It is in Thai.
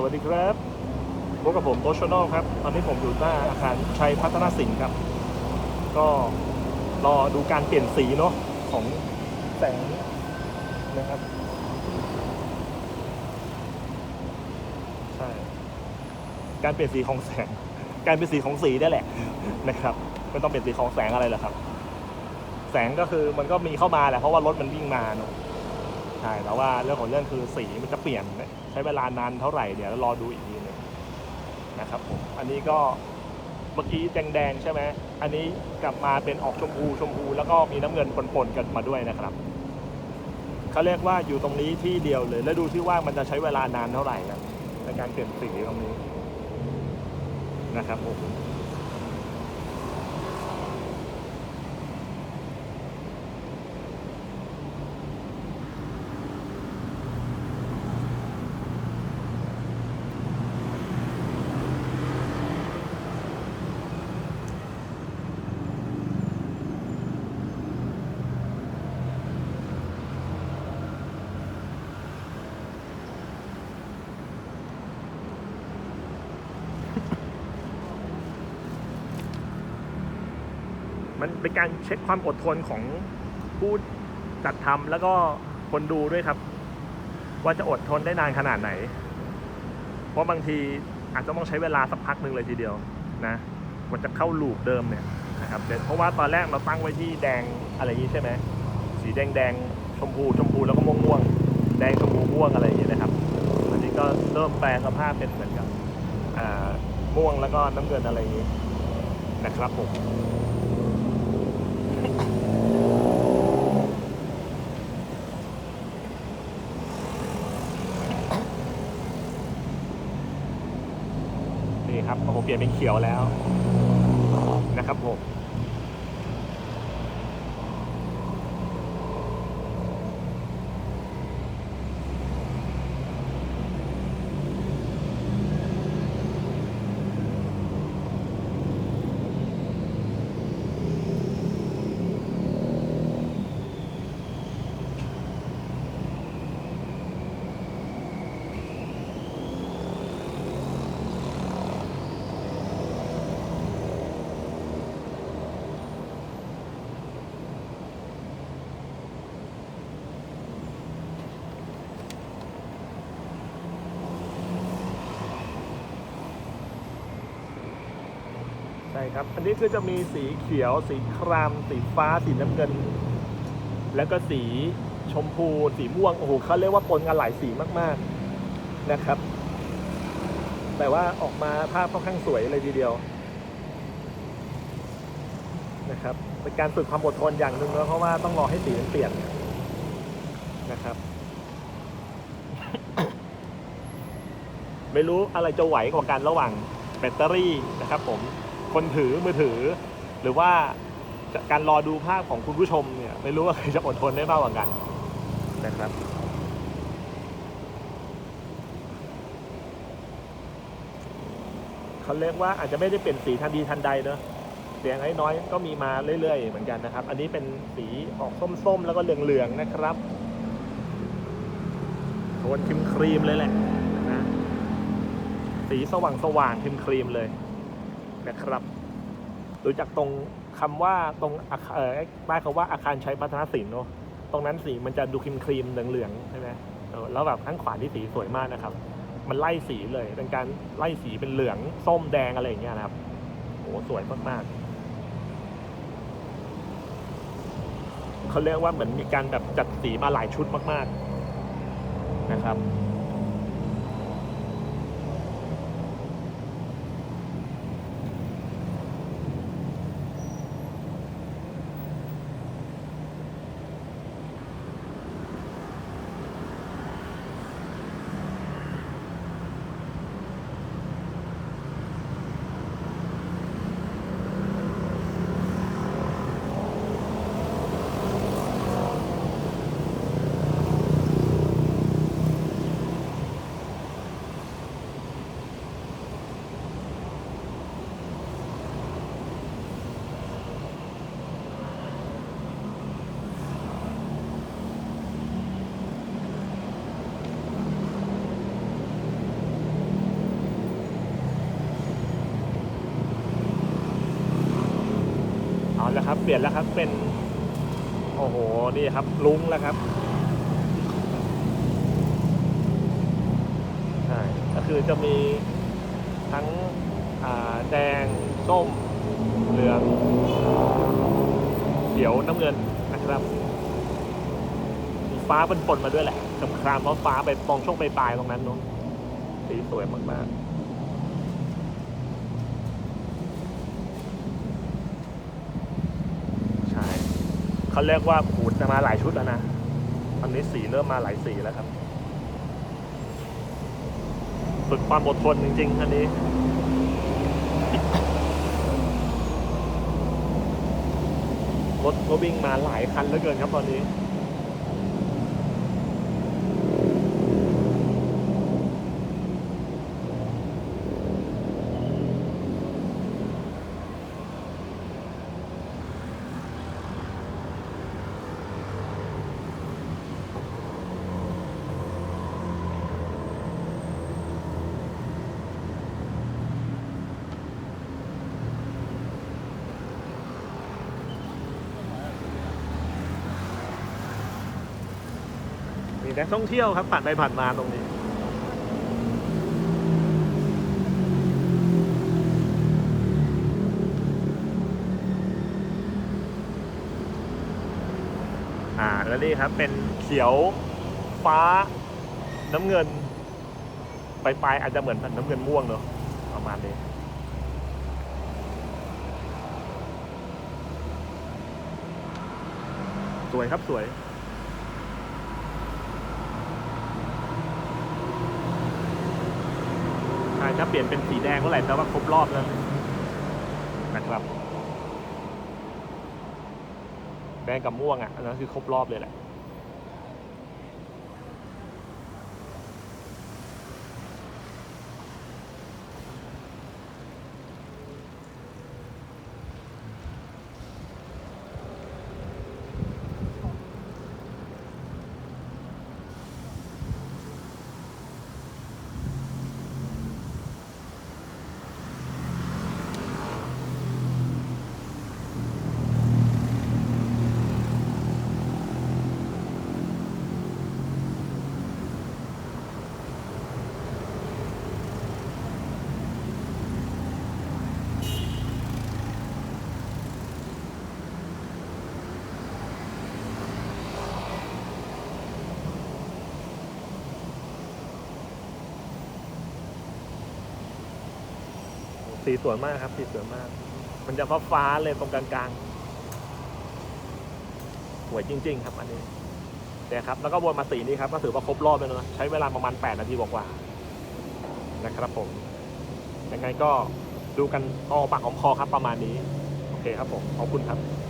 สวัสดีครับพบกับผมโตชนอลครับ ตอนนี้ผมอยู่หน้าอาคารชัยพัฒนสินครับ ก็รอดูการเปลี่ยนสีเนาะของแสงนะครับ ใช่ การเปลี่ยนสีของแสง การเปลี่ยนสีของสีได้แหละนะครับ ไม่ต้องเปลี่ยนสีของแสงอะไรหรอกครับ แสงก็คือมันก็มีเข้ามาแหละเพราะว่ารถมันวิ่งมาเนาะ ใช่ แต่ว่าเรื่องของเรื่องคือสีมันจะเปลี่ยน ช้เวลานานเท่าไหร่เดี๋ยวรอดูอีกทีนึงนะครับผมอันนี้ก็เมื่อกี้แดงๆใช่ไหมอันนี้กลับมาเป็นออกชมพูชมพู แล้วก็มีน้ำเงินปนๆกันมาด้วยนะครับเขาเรียกว่าอยู่ตรงนี้ที่เดียวเลย แล้วดูที่ว่ามันจะใช้เวลานานเท่าไหร่นะในการเปลี่ยนสีตรงนี้นะครับผม มันเป็นการเช็คความอดทนของผู้จัดทำแล้วก็คนดูด้วยครับ ว่าจะอดทนได้นานขนาดไหน เพราะบางทีอาจจะต้องใช้เวลาสักพักหนึ่งเลยทีเดียวนะมันจะเข้าลูปเดิมเนี่ยนะครับเพราะว่าตอนแรกเราตั้งไว้ที่แดงอะไรอย่างนี้ใช่ไหมสีแดงแดงชมพูชมพูแล้วก็ม่วงม่วงแดงชมพูม่วงอะไรอย่างนี้นะครับอันนี้ก็เริ่มแปลสภาพเป็นเหมือนกับม่วงแล้วก็น้ำเงินอะไรอย่างนี้นะครับผม นี่ครับโอ้โห เปลี่ยนเป็นเขียวแล้วนะครับผม ช่ครับ อันนี้คือจะมีสีเขียว สีคราม สีฟ้า สีน้ำเงิน แล้วก็สีชมพู สีม่วง โอ้โหเขาเรียกว่าปนกันหลายสีมากๆนะครับ แต่ว่าออกมาภาพค่อนข้างสวยเลยทีเดียวนะครับ เป็นการฝึกความอดทนอย่างหนึ่งแล้วเพราะว่าต้องรอให้สีมันเปลี่ยนนะครับ ไม่รู้อะไรจะไหวกว่ากันระหว่างแบตเตอรี่นะครับผม คนถือมือถือ หรือว่าการรอดูภาพของคุณผู้ชมเนี่ยไม่รู้ว่าใครจะอดทนได้มากกว่ากันนะครับเขาเรียกว่าอาจจะไม่ได้เป็นสีทันทีทันใดเนอะเสียงน้อยๆก็มีมาเรื่อยๆเหมือนกันนะครับ อันนี้เป็นสีออกส้มๆ แล้วก็เหลืองๆนะครับโทนครีมครีมๆเลยแหละนะสีสว่างสว่างครีมครีมๆเลย นะครับดูจากตรงคำว่าตรงอาคาเออป้ายคาว่าอาคารใช้พัฒนศิลป์เนอะตรงนั้นสีมันจะดูครีมครีมๆเหลืองๆใช่ไหมแล้วแบบข้างขวาที่สีสวยมากนะครับ มันไล่สีเลยเป็นการไล่สีเป็นเหลืองส้มแดงอะไรอย่างเงี้ยนะครับโอ้สวยมากๆเขาเรียกว่าเหมือนมีการแบบจัดสีมาหลายชุดมาก ๆนะครับ ค เปลี่ยนแล้วครับเป็น โอ้โหนี่ครับ ลุงแล้วครับใช่ก็คือจะมีทั้งแดงส้มเหลืองเขียวน้ำเงินนะครับมีฟ้าเป็นปนมาด้วยแหละคำครามเพราะฟ้าไปตรงช่วงปลายๆตรงนั้นเนาะสีสวยมากๆ ใช่ เขาเรียกว่าขูดมาหลายชุดแล้วนะตอนนี้สีเริ่มมาหลายสีแล้วครับ ฝึกความอดทนจริง ๆ อันนี้รถก็วิ่งมาหลายคันเหลือเกินครับตอนนี้ นักท่องเที่ยวครับผ่านไปผ่านมาตรงนี้ อ่าแล้วนี่ครับเป็นเขียวฟ้าน้ำเงินปลายๆอาจจะเหมือนน้ำเงินม่วงเนอะประมาณนี้สวยครับสวย ใช่ ถ้าเปลี่ยนเป็นสีแดงเมื่อไหร่แปลว่าครบรอบแล้วนะครับแดงกับม่วงอะอันนั้นคือครบรอบเลยแหละ สีสวยมากครับ สีสวยมาก มันจะฟ้าฟ้าเลยตรงกลางๆสวยจริง ๆ ครับอันนี้เนี่ยครับแล้วก็วนมาสีนี้ครับก็ถือว่าครบรอบเลยนะใช้เวลาประมาณ 8 นาทีกว่าๆนะครับผมยังไงก็ดูกันพอปากหอมคอครับประมาณนี้ โอเคครับผมขอบคุณครับ